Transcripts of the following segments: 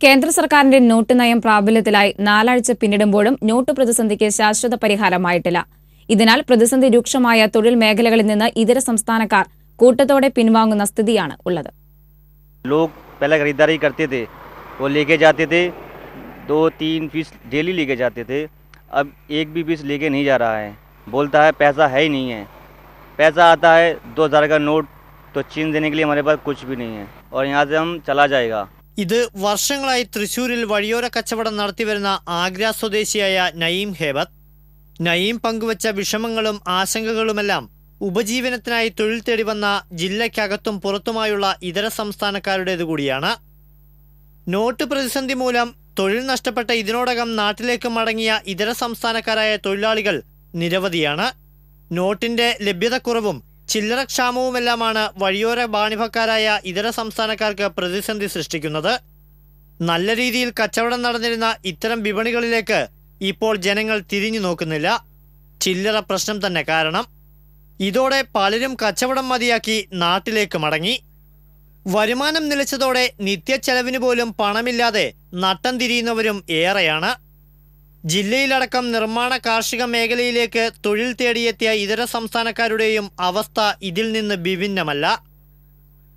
കേന്ദ്ര സർക്കാരിന്റെ നോട്ട് നയം പ്രാബല്യത്തിലായി നാലാഴ്ച പിന്നിടുമ്പോഴും നോട്ട് പ്രതിസന്ധിക്ക് ശാശ്വത പരിഹാരമായിട്ടില്ല ഇതിനാൽ പ്രതിസന്ധി രൂക്ഷമായ തൊഴിൽ മേഖലകളിൽ നിന്ന് ഇതര സംസ്ഥാനക്കാർ കൂട്ടത്തോടെ പിൻവാങ്ങുന്ന സ്ഥിതിയാണ് ഉള്ളത് लोग पहले खरीदारी करते थे वो लेके जाते थे दो तीन पीस डेली लेके जाते थे अब एक भी पीस लेके नहीं जा रहा है बोलता है पैसा है ही नहीं है पैसा आता है दो हज़ार का नोट तो चीन देने के लिए हमारे पास कुछ भी नहीं है और यहाँ से हम चला जाएगा ഇത് വർഷങ്ങളായി തൃശൂരിൽ വഴിയോര കച്ചവടം നടത്തിവരുന്ന ആഗ്ര സ്വദേശിയായ നയീം ഹേബത്ത്. നയീം പങ്കുവച്ച വിഷമങ്ങളും ആശങ്കകളുമെല്ലാം ഉപജീവനത്തിനായി തൊഴിൽ തേടി വന്ന ജില്ലയ്ക്കകത്തും പുറത്തുമായുള്ള ഇതര സംസ്ഥാനക്കാരുടേത് കൂടിയാണ്. നോട്ട് പ്രതിസന്ധി മൂലം തൊഴിൽ നഷ്ടപ്പെട്ട ഇതിനോടകം നാട്ടിലേക്ക് മടങ്ങിയ ഇതര സംസ്ഥാനക്കാരായ തൊഴിലാളികൾ നിരവധിയാണ്. നോട്ടിന്റെ ലഭ്യതക്കുറവും ചില്ലറക്ഷാമവുമെല്ലാമാണ് വഴിയോര ബാണിഭക്കാരായ ഇതര സംസ്ഥാനക്കാർക്ക് പ്രതിസന്ധി സൃഷ്ടിക്കുന്നത്. നല്ല രീതിയിൽ കച്ചവടം നടന്നിരുന്ന ഇത്തരം വിപണികളിലേക്ക് ഇപ്പോൾ ജനങ്ങൾ തിരിഞ്ഞു നോക്കുന്നില്ല. ചില്ലറ പ്രശ്നം തന്നെ കാരണം. ഇതോടെ പലരും കച്ചവടം മതിയാക്കി നാട്ടിലേക്ക് മടങ്ങി. വരുമാനം നിലച്ചതോടെ നിത്യച്ചെലവിന് പോലും പണമില്ലാതെ നട്ടം തിരിയുന്നവരും ഏറെയാണ്. ജില്ലയിലടക്കം നിർമ്മാണ കാർഷിക മേഖലയിലേക്ക് തൊഴിൽ തേടിയെത്തിയ ഇതര സംസ്ഥാനക്കാരുടെയും അവസ്ഥ ഇതിൽ നിന്ന് വിഭിന്നമല്ല.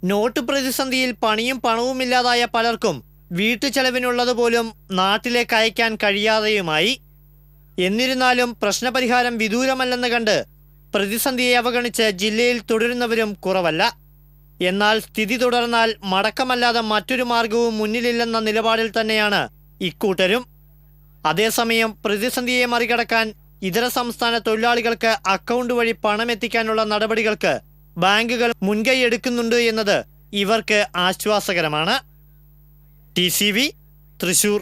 നോട്ട് പ്രതിസന്ധിയിൽ പണിയും പണവുമില്ലാതായ പലർക്കും വീട്ടുചെലവിനുള്ളതുപോലും നാട്ടിലേക്ക് അയക്കാൻ കഴിയാതെയുമായി. എന്നിരുന്നാലും പ്രശ്നപരിഹാരം വിദൂരമല്ലെന്ന് കണ്ട് പ്രതിസന്ധിയെ അവഗണിച്ച് ജില്ലയിൽ തുടരുന്നവരും കുറവല്ല. എന്നാൽ സ്ഥിതി തുടർന്നാൽ മടക്കമല്ലാതെ മറ്റൊരു മാർഗവും മുന്നിലില്ലെന്ന നിലപാടിൽ തന്നെയാണ് ഇക്കൂട്ടരും. അതേസമയം പ്രതിസന്ധിയെ മറികടക്കാൻ ഇതര സംസ്ഥാന തൊഴിലാളികൾക്ക് അക്കൗണ്ട് വഴി പണം എത്തിക്കാനുള്ള നടപടികൾക്ക് ബാങ്കുകൾ മുൻകൈ എടുക്കുന്നുണ്ട് എന്നത് ഇവർക്ക് ആശ്വാസകരമാണ്. ടി തൃശൂർ